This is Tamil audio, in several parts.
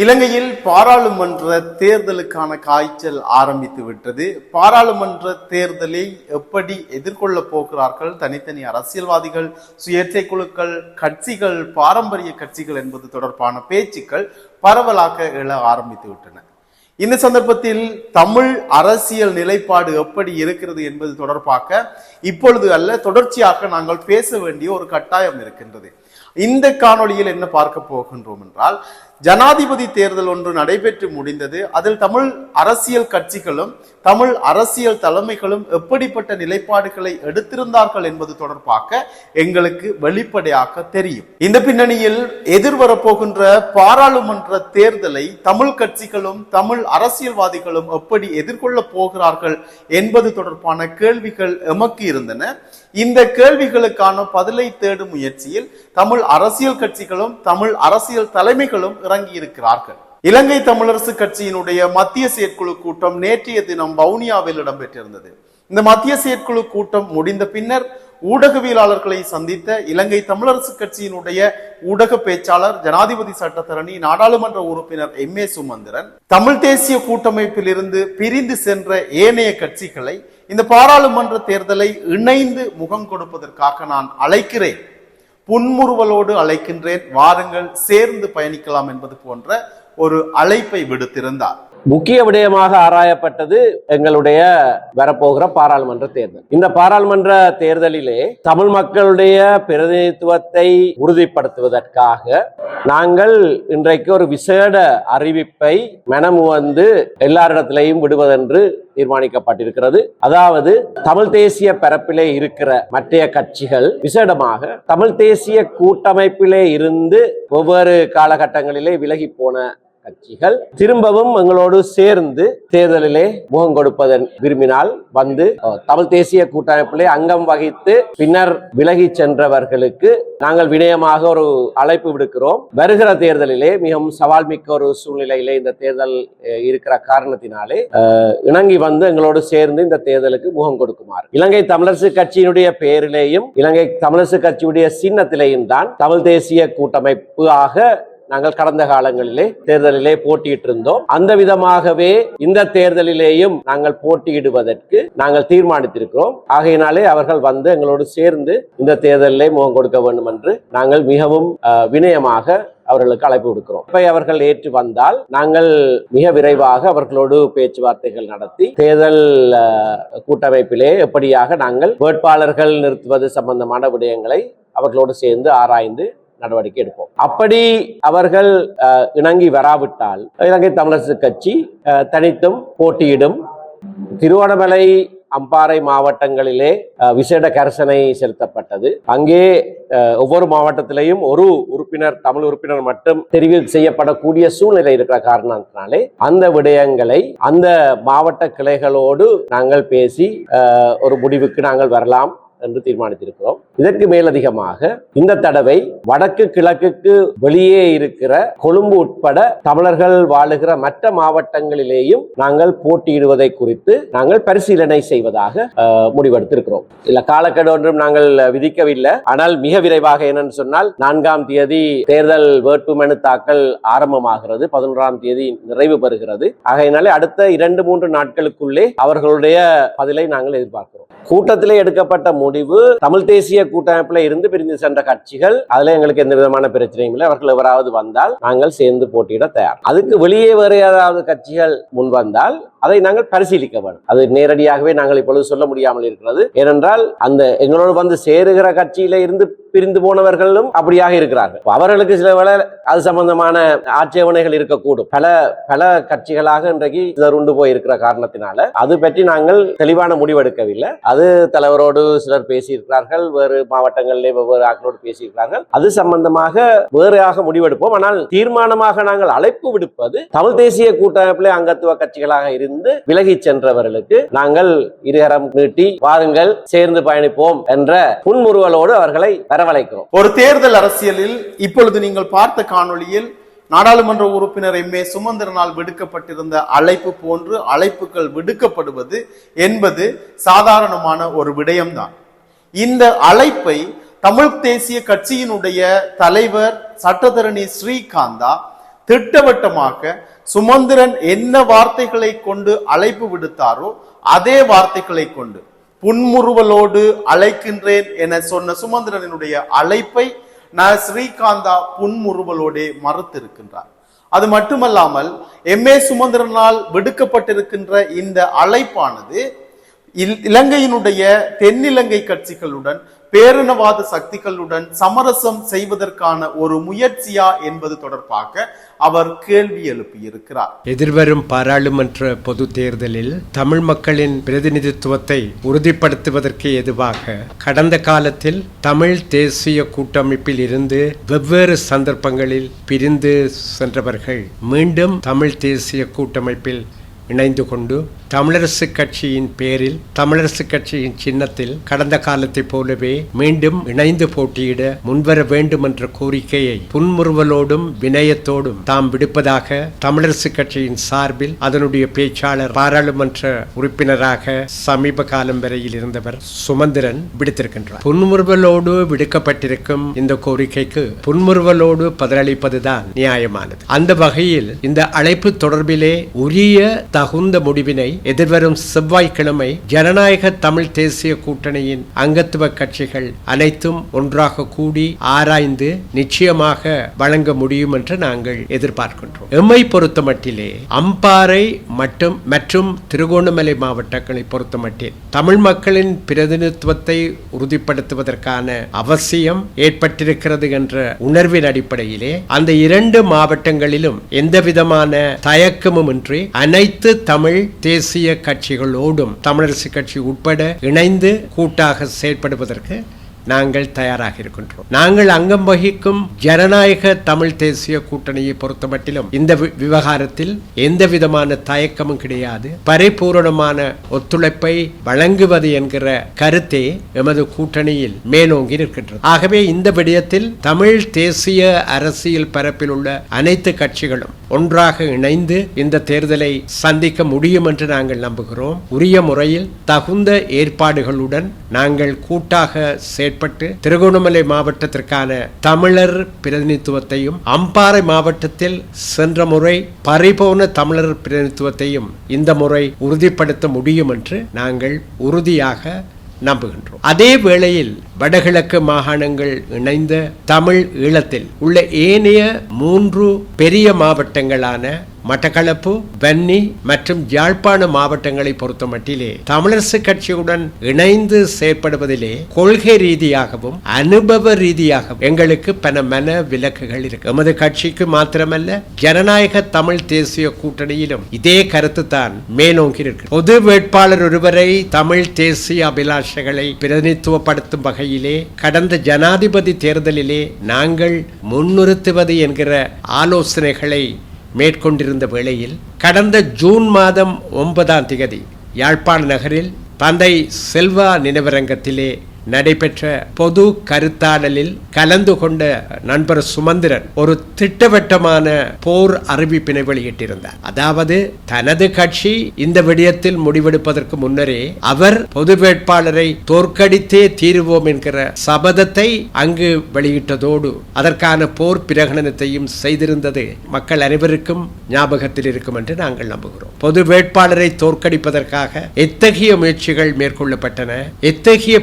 இலங்கையில் பாராளுமன்ற தேர்தலுக்கான காய்ச்சல் ஆரம்பித்து விட்டது. பாராளுமன்ற தேர்தலை எப்படி எதிர்கொள்ள போகிறார்கள்? தனித்தனி அரசியல்வாதிகள் சுயேட்சை குழுக்கள் கட்சிகள் பாரம்பரிய கட்சிகள் என்பது தொடர்பான பேச்சுக்கள் பரவலாக எழ ஆரம்பித்து விட்டன. இந்த சந்தர்ப்பத்தில் தமிழ் அரசியல் நிலைப்பாடு எப்படி இருக்கிறது என்பது தொடர்பாக இப்பொழுது அல்ல தொடர்ச்சியாக நாங்கள் பேச வேண்டிய ஒரு கட்டாயம் இருக்கின்றது. இந்த காணொளியில் என்ன பார்க்க போகின்றோம் என்றால் ஜனாதிபதி தேர்தல் ஒன்று நடைபெற்று முடிந்தது. அதில் தமிழ் அரசியல் கட்சிகளும் தமிழ் அரசியல் தலைமைகளும் எப்படிப்பட்ட நிலைப்பாடுகளை எடுத்திருந்தார்கள் என்பது தொடர்பாக எங்களுக்கு வெளிப்படையாக தெரியும். இந்த பின்னணியில் எதிர்வரப்போகின்ற பாராளுமன்ற தேர்தலை தமிழ் கட்சிகளும் தமிழ் அரசியல்வாதிகளும் எப்படி எதிர்கொள்ளப் போகிறார்கள் என்பது தொடர்பான கேள்விகள் எமக்கு இருந்தன. இந்த கேள்விகளுக்கான பதிலை தேடும் முயற்சியில் தமிழ் அரசியல் கட்சிகளும் தமிழ் அரசியல் தலைமைகளும் இறங்கி இருக்கிறார்கள் இலங்கை தமிழரசு கட்சியினுடைய மத்திய செயற்குழு கூட்டம் நேற்றைய தினம் வவுனியாவில் இடம்பெற்றிருந்தது. இந்த மத்திய செயற்குழு கூட்டம் முடிந்த பின்னர் ஊடகவியலாளர்களை சந்தித்த இலங்கை தமிழரசு கட்சியினுடைய ஊடக பேச்சாளர் ஜனாதிபதி சட்டத்தரணி நாடாளுமன்ற உறுப்பினர் எம். ஏ. சுமந்திரன் தமிழ் தேசிய கூட்டமைப்பில் இருந்து பிரிந்து சென்ற ஏனைய கட்சிகளை இந்த பாராளுமன்ற தேர்தலை இணைந்து முகம் கொடுப்பதற்காக நான் அழைக்கிறேன். புன்முறுவலோடு அழைக்கின்றேன். வாருங்கள் சேர்ந்து பயணிக்கலாம் என்பது போன்ற ஒரு அழைப்பை விடுத்திருந்தார். முக்கிய விடயமாக ஆராயப்பட்டது எங்களுடைய வரப்போகிற பாராளுமன்ற தேர்தல். இந்த பாராளுமன்ற தேர்தலிலே தமிழ் மக்களுடைய பிரதிநிதித்துவத்தை உறுதிப்படுத்துவதற்காக நாங்கள் இன்றைக்கு ஒரு விசேட அறிவிப்பை மனமு வந்து எல்லாரிடத்திலையும் விடுவதென்று தீர்மானிக்கப்பட்டிருக்கிறது. அதாவது தமிழ் தேசிய பரப்பிலே இருக்கிற மற்றைய கட்சிகள் விசேடமாக தமிழ் தேசிய கூட்டமைப்பிலே இருந்து ஒவ்வொரு காலகட்டங்களிலே விலகி போன கட்சிகள் திரும்பவும் எங்களோடு சேர்ந்து தேர்தலிலே முகம் கொடுப்பதன் விரும்பினால் வந்து தமிழ் தேசிய கூட்டமைப்பிலே அங்கம் வகித்து பின்னர் விலகி சென்றவர்களுக்கு நாங்கள் வினயமாக ஒரு அழைப்பு விடுக்கிறோம். வருகிற தேர்தலிலே மிகவும் சவால் மிக்க ஒரு சூழ்நிலையிலே இந்த தேர்தல் இருக்கிற காரணத்தினாலே இணங்கி வந்து எங்களோடு சேர்ந்து இந்த தேர்தலுக்கு முகம் கொடுக்குமாறு. இலங்கை தமிழரசு கட்சியினுடைய பெயரிலேயும் இலங்கை தமிழரசு கட்சியுடைய சின்னத்திலேயும் தான் தமிழ் தேசிய கூட்டமைப்பு ஆக நாங்கள் கடந்த காலங்களிலே தேர்தலிலே போட்டியிட்டு இருந்தோம் அந்த விதமாகவே இந்த தேர்தலிலேயும் நாங்கள் போட்டியிடுவதற்கு நாங்கள் தீர்மானித்திருக்கிறோம். ஆகையினாலே அவர்கள் வந்து எங்களோடு சேர்ந்து இந்த தேர்தலிலே முகம் கொடுக்க வேண்டும் என்று நாங்கள் மிகவும் வினயமாக அவர்களுக்கு அழைப்பு விடுக்கிறோம். இப்ப அவர்கள் ஏற்று வந்தால் நாங்கள் மிக விரைவாக அவர்களோடு பேச்சுவார்த்தைகள் நடத்தி தேர்தல் கூட்டமைப்பிலே எப்படியாக நாங்கள் வேட்பாளர்கள் நிறுத்துவது சம்பந்தமான விடயங்களை அவர்களோடு சேர்ந்து ஆராய்ந்து நடவடிக்கை எடுப்போம். அப்படி அவர்கள் இணங்கி வராவிட்டால் இலங்கை தமிழரசு கட்சி தனித்தும் போட்டியிடும். திருவண்ணாமலை அம்பாறை மாவட்டங்களிலே விசேட கரிசனை செலுத்தப்பட்டது. அங்கே ஒவ்வொரு மாவட்டத்திலையும் ஒரு உறுப்பினர் தமிழ் உறுப்பினர் மட்டும் தெரிவு செய்யப்படக்கூடிய சூழ்நிலை இருக்கிற காரணத்தினாலே அந்த விடயங்களை அந்த மாவட்ட கிளைகளோடு நாங்கள் பேசி ஒரு முடிவுக்கு நாங்கள் வரலாம் என்று தீர்மானித்திருக்கிறோம். இதற்கு மேலதிகமாக இந்த தடவை வடக்கு கிழக்குக்கு வெளியே இருக்கிற கொழும்பு உட்பட தமிழர்கள் வாழுகிற மற்ற மாவட்டங்களிலேயும் நாங்கள் போட்டியிடுவதை குறித்து நாங்கள் பரிசீலனை செய்வதாக முடிவெடுத்திருக்கிறோம். இல்ல காலக்கெடு ஒன்றும் நாங்கள் விதிக்கவில்லை. ஆனால் மிக விரைவாக என்னன்னு சொன்னால் நான்காம் தேதி தேர்தல் வேட்புமனு தாக்கல் ஆரம்பமாகிறது. பதினொன்றாம் தேதி நிறைவு பெறுகிறது. ஆகையினாலே அடுத்த இரண்டு மூன்று நாட்களுக்குள்ளே அவர்களுடைய பதிலை நாங்கள் எதிர்பார்க்கிறோம். கூட்டத்திலே எடுக்கப்பட்ட முடிவு தமிழ் தேசிய கூட்டமைப்பில் இருந்து பிரிந்து சென்ற கட்சிகள் அதுல எங்களுக்கு எந்த விதமான பிரச்சனையும் இல்லை. அவர்கள் எவராவது வந்தால் நாங்கள் சேர்ந்து போட்டியிட தயார். அதுக்கு வெளியே வேறு ஏதாவது கட்சிகள் முன் வந்தால் அதை நாங்கள் பரிசீலிக்க வேண்டும். அது நேரடியாகவே நாங்கள் இப்பொழுது சொல்ல முடியாமல் இருக்கிறது. ஏனென்றால் அந்த எங்களோடு வந்து சேருகிற கட்சியில இருந்து பிரிந்து போனவர்களும் அப்படியாக இருக்கிறார்கள். அவர்களுக்கு சில வேளை அது சம்பந்தமான ஆட்சேபனைகள் இருக்கக்கூடும். பல பல கட்சிகளாக இன்றைக்கு சிலர் போய் இருக்கிற காரணத்தினால அது பற்றி நாங்கள் தெளிவான முடிவெடுக்கவில்லை. அது தலைவரோடு சிலர் பேசியிருக்கிறார்கள் வேறு மாவட்டங்களிலே வெவ்வேறு ஆக்களோடு பேசியிருக்கிறார்கள். அது சம்பந்தமாக வேறையாக முடிவெடுப்போம். ஆனால் தீர்மானமாக நாங்கள் அழைப்பு விடுப்பது தமிழ் தேசிய கூட்டமைப்பிலே அங்கத்துவ கட்சிகளாக இருந்து விலகிச் சென்றவர்களுக்கு நாங்கள் இருகரம் நீட்டி வாருங்கள் சேர்ந்து பயணிப்போம் என்ற புன்முறுவலோடு அவர்களை வரவழைக்கிறோம். ஒரு தேர்தல் அரசியலில் இப்பொழுது நீங்கள் பார்த்த காணொளியில் நாடாளுமன்ற உறுப்பினர் எம் ஏ சுமந்திரனால் விடுக்கப்பட்டிருந்த அழைப்பு போன்று அழைப்புகள் விடுக்கப்படுவது என்பது சாதாரணமான ஒரு விடயம்தான். இந்த அழைப்பை தமிழ் தேசிய கட்சியினுடைய தலைவர் சட்டத்தரணி ஸ்ரீகாந்தா திட்டவட்டமாக சுமந்திரன் என்ன வார்த்தைகளை கொண்டு அழைப்பு விடுத்தாரோ அதே வார்த்தைகளை கொண்டு புன்முறுவலோடு அழைக்கின்றேன் என சொன்ன சுமந்திரனுடைய அழைப்பை நான் ஸ்ரீகாந்தா புன்முறுவலோடே மறுத்திருக்கின்றார். அது மட்டுமல்லாமல் எம். ஏ. சுமந்திரனால் விடுக்கப்பட்டிருக்கின்ற இந்த அழைப்பானது இல்- இலங்கையினுடைய தென்னிலங்கை கட்சிகளுடன் பேரினவாத சக்திகளுடன் சமரசம் செய்வதற்கான ஒரு முயற்சியா என்பது தொடர்பாக அவர் கேள்வி எழுப்பியிருக்கிறார். எதிர்வரும் பாராளுமன்ற பொது தேர்தலில் தமிழ் மக்களின் பிரதிநிதித்துவத்தை உறுதிப்படுத்துவதற்கு எதுவாக கடந்த காலத்தில் தமிழ் தேசிய கூட்டமைப்பில் இருந்து வெவ்வேறு சந்தர்ப்பங்களில் பிரிந்து சென்றவர்கள் மீண்டும் தமிழ் தேசிய கூட்டமைப்பில் இணைந்து கொண்டு தமிழரசு கட்சியின் பேரில் தமிழரசு கட்சியின் சின்னத்தில் கடந்த காலத்தைப் போலவே மீண்டும் இணைந்து போட்டியிட முன்வர வேண்டும் என்ற கோரிக்கையை புன்முறுவலோடும் வினயத்தோடும் தாம் விடுப்பதாக தமிழரசு கட்சியின் சார்பில் அதனுடைய பேச்சாளர் பாராளுமன்ற உறுப்பினராக சமீப காலம் வரையில் இருந்தவர் சுமந்திரன் விடுத்திருக்கின்றார். புன்முறுவலோடு விடுக்கப்பட்டிருக்கும் இந்த கோரிக்கைக்கு புன்முறுவலோடு பதிலளிப்பதுதான் நியாயமானது. அந்த வகையில் இந்த அழைப்பு தொடர்பிலே உரிய தகுந்த முடிவினை எதிர்வரும் செவ்வாய்க்கிழமை ஜனநாயக தமிழ் தேசிய கூட்டணியின் அங்கத்துவ கட்சிகள் அனைத்தும் ஒன்றாக கூடி ஆராய்ந்து நிச்சயமாக வழங்க முடியும் என்று நாங்கள் எதிர்பார்க்கின்றோம். எம்மை பொறுத்தமட்டிலே அம்பாறை மட்டும் மற்றும் திருகோணமலை மாவட்டங்களை பொறுத்தமட்டில் தமிழ் மக்களின் பிரதிநிதித்துவத்தை உறுதிப்படுத்துவதற்கான அவசியம் ஏற்பட்டிருக்கிறது என்ற உணர்வின் அடிப்படையிலே அந்த இரண்டு மாவட்டங்களிலும் எந்த விதமான தயக்கமும் இன்றி அனைத்து தமிழ் தேசிய கட்சிகளோடும் தமிழரசு கட்சி உட்பட இணைந்து கூட்டாக செயற்படுவதற்கு நாங்கள் தயாராக இருக்கின்றோம். நாங்கள் அங்கம் வகிக்கும் ஜனநாயக தமிழ் தேசிய கூட்டணியை பொறுத்தமட்டிலும் இந்த வி- விவகாரத்தில் எந்த விதமான தயக்கமும் கிடையாது. பரிபூரணமான ஒத்துழைப்பை வழங்குவது என்கிற கருத்தே எமது கூட்டணியில் மேலோங்கி நிற்கின்றது. ஆகவே இந்த விடயத்தில் தமிழ் தேசிய அரசியல் பரப்பில் உள்ள அனைத்து கட்சிகளும் ஒன்றாக இணைந்து இந்த தேர்தலை சந்திக்க முடியும் என்று நாங்கள் நம்புகிறோம். உரிய முறையில் தகுந்த ஏற்பாடுகளுடன் நாங்கள் கூட்டாக செயற்பட்டு திருகோணமலை மாவட்டத்திற்கான தமிழர் பிரதிநிதித்துவத்தையும் அம்பாறை மாவட்டத்தில் சென்ற முறை பறிபோன தமிழர் பிரதிநிதித்துவத்தையும் இந்த முறை உறுதிப்படுத்த முடியும் என்று நாங்கள் உறுதியாக நம்புகின்றோம். அதே வேளையில் வடகிழக்கு மாகாணங்கள் இணைந்த தமிழ் ஈழத்தில் உள்ள ஏனைய மூன்று பெரிய மாவட்டங்களான மட்டக்களப்பு வன்னி மற்றும் யாழ்ப்பாண மாவட்டங்களை பொறுத்த மட்டிலே தமிழரசு கட்சியுடன் இணைந்து செயற்படுவதிலே கொள்கை ரீதியாகவும் அனுபவ ரீதியாகவும் எங்களுக்கு பல மன விலக்குகள் இருக்கு. எமது கட்சிக்கு மாத்திரமல்ல ஜனநாயக தமிழ் தேசிய கூட்டணியிலும் இதே கருத்து தான் மேலோங்கி இருக்கு. பொது வேட்பாளர் ஒருவரை தமிழ் தேசிய அபிலாஷைகளை பிரதிநிதித்துவப்படுத்தும் வகையிலே கடந்த ஜனாதிபதி தேர்தலிலே நாங்கள் முன்னிறுத்துவது என்கிற ஆலோசனைகளை மேற்கொண்டிருந்த வேளையில் கடந்த ஜூன் மாதம் ஒன்பதாம் திகதி யாழ்ப்பாண நகரில் தந்தை செல்வா நினைவரங்கத்திலே நடைபெற்ற பொது கருத்தாடலில் கலந்து கொண்ட நண்பர் சுமந்திரன் ஒரு திட்டவட்டமான போர் அறிவிப்பினை வெளியிட்டிருந்தார். அதாவது தனது கட்சி இந்த விடயத்தில் முடிவெடுப்பதற்கு முன்னரே அவர் பொது வேட்பாளரை தோற்கடித்தே தீருவோம் என்கிற சபதத்தை அங்கு வெளியிட்டதோடு அதற்கான போர் பிரகடனத்தையும் செய்திருந்தது மக்கள் அனைவருக்கும் ஞாபகத்தில் இருக்கும் என்று நாங்கள் நம்புகிறோம். பொது வேட்பாளரை தோற்கடிப்பதற்காக எத்தகைய முயற்சிகள் மேற்கொள்ளப்பட்டன? எத்தகைய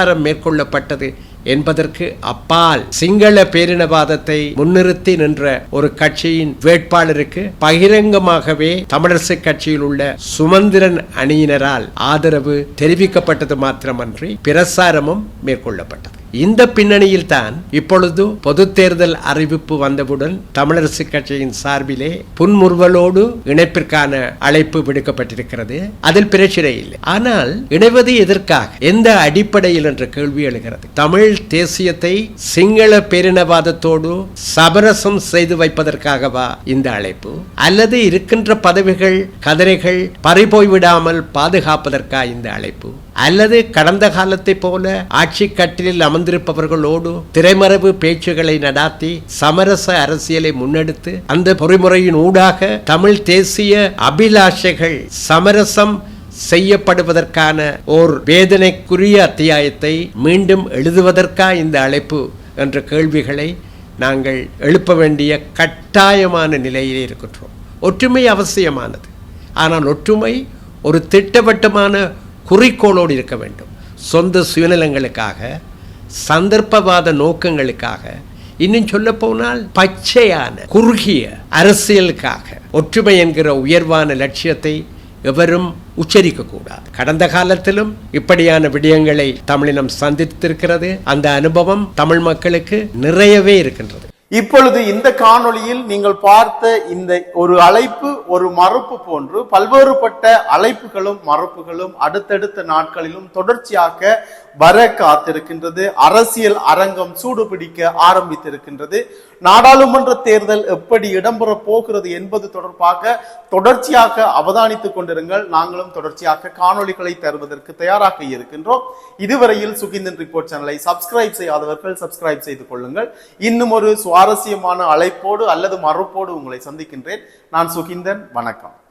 பிரச்சாரம் மேற்கொள்ளப்பட்டது என்பதற்கு அப்பால் சிங்கள பேரினவாதத்தை முன்னிறுத்தி நின்ற ஒரு கட்சியின் வேட்பாளருக்கு பகிரங்கமாகவே தமிழரசு கட்சியில் உள்ள சுமந்திரன் அணியினரால் ஆதரவு தெரிவிக்கப்பட்டது மாத்திரமன்றி பிரசாரமும் மேற்கொள்ளப்பட்டது. இந்த பின்னணியில் தான் இப்பொழுது பொது தேர்தல் அறிவிப்பு வந்தவுடன் தமிழரசு கட்சியின் சார்பிலே புன்முறுவலோடு இணைப்பிற்கான அழைப்பு விடுக்கப்பட்டிருக்கிறது. அதில் பிரச்சனை இல்லை. ஆனால் இணைவது எதற்காக? எந்த அடிப்படையில் என்ற கேள்வி எழுகிறது. தமிழ் தேசியத்தை சிங்கள பேரினவாதத்தோடு சமரசம் செய்து வைப்பதற்காகவா இந்த அழைப்பு? அல்லது இருக்கின்ற பதவிகள் கதிரைகள் பறிபோய் விடாமல் பாதுகாப்பதற்கா இந்த அழைப்பு? அல்லது கடந்த காலத்தை போல ஆட்சி கட்டிலில் அமர்ந்திருப்பவர்களோடு திரைமறைவு பேச்சுகளை நடாத்தி சமரச அரசியலை முன்னெடுத்து அந்த பொறிமுறையின் ஊடாக தமிழ் தேசிய அபிலாஷைகள் சமரசம் செய்யப்படுவதற்கான ஓர் வேதனைக்குரிய அத்தியாயத்தை மீண்டும் எழுதுவதற்கா இந்த அழைப்பு என்ற கேள்விகளை நாங்கள் எழுப்ப வேண்டிய கட்டாயமான நிலையிலே இருக்கின்றோம். ஒற்றுமை அவசியமானது. ஆனால் ஒற்றுமை ஒரு திட்டவட்டமான குறிக்கோளோடு இருக்க வேண்டும். சொந்த சுயநலங்களுக்காக சந்தர்ப்பவாத நோக்கங்களுக்காக இன்னும் சொல்ல போனால் பச்சையான குறுகிய அரசியலுக்காக ஒற்றுமை என்கிற உயர்வான லட்சியத்தை எவரும் உச்சரிக்க கூடாது. கடந்த காலத்திலும் இப்படியான விடயங்களை தமிழினம் சந்தித்திருக்கிறது. அந்த அனுபவம் தமிழ் மக்களுக்கு நிறையவே இருக்கின்றது. இப்பொழுது இந்த காணொளியில் நீங்கள் பார்த்த இந்த ஒரு அழைப்பு ஒரு மறுப்பு போன்று பல்வேறுபட்ட அழைப்புகளும் மறுப்புகளும் அடுத்தடுத்த நாட்களிலும் தொடர்ச்சியாக வர காத்திருக்கின்றது. அரசியல் அரங்கம் சூடுபிடிக்க ஆரம்பித்திருக்கின்றது. நாடாளுமன்ற தேர்தல் எப்படி இடம்பெற போகிறது என்பது தொடர்பாக தொடர்ச்சியாக அவதானித்துக் கொண்டிருங்கள். நாங்களும் தொடர்ச்சியாக காணொளிகளை தருவதற்கு தயாராக இருக்கின்றோம். இதுவரையில் சுகிந்தன் ரிப்போர்ட் சேனலை சப்ஸ்கிரைப் செய்யாதவர்கள் சப்ஸ்கிரைப் செய்து கொள்ளுங்கள். இன்னும் ஒரு சுவாரஸ்யமான அழைப்போடு அல்லது மறுப்போடு உங்களை சந்திக்கின்றேன். நான் சுகிந்தன். வணக்கம்.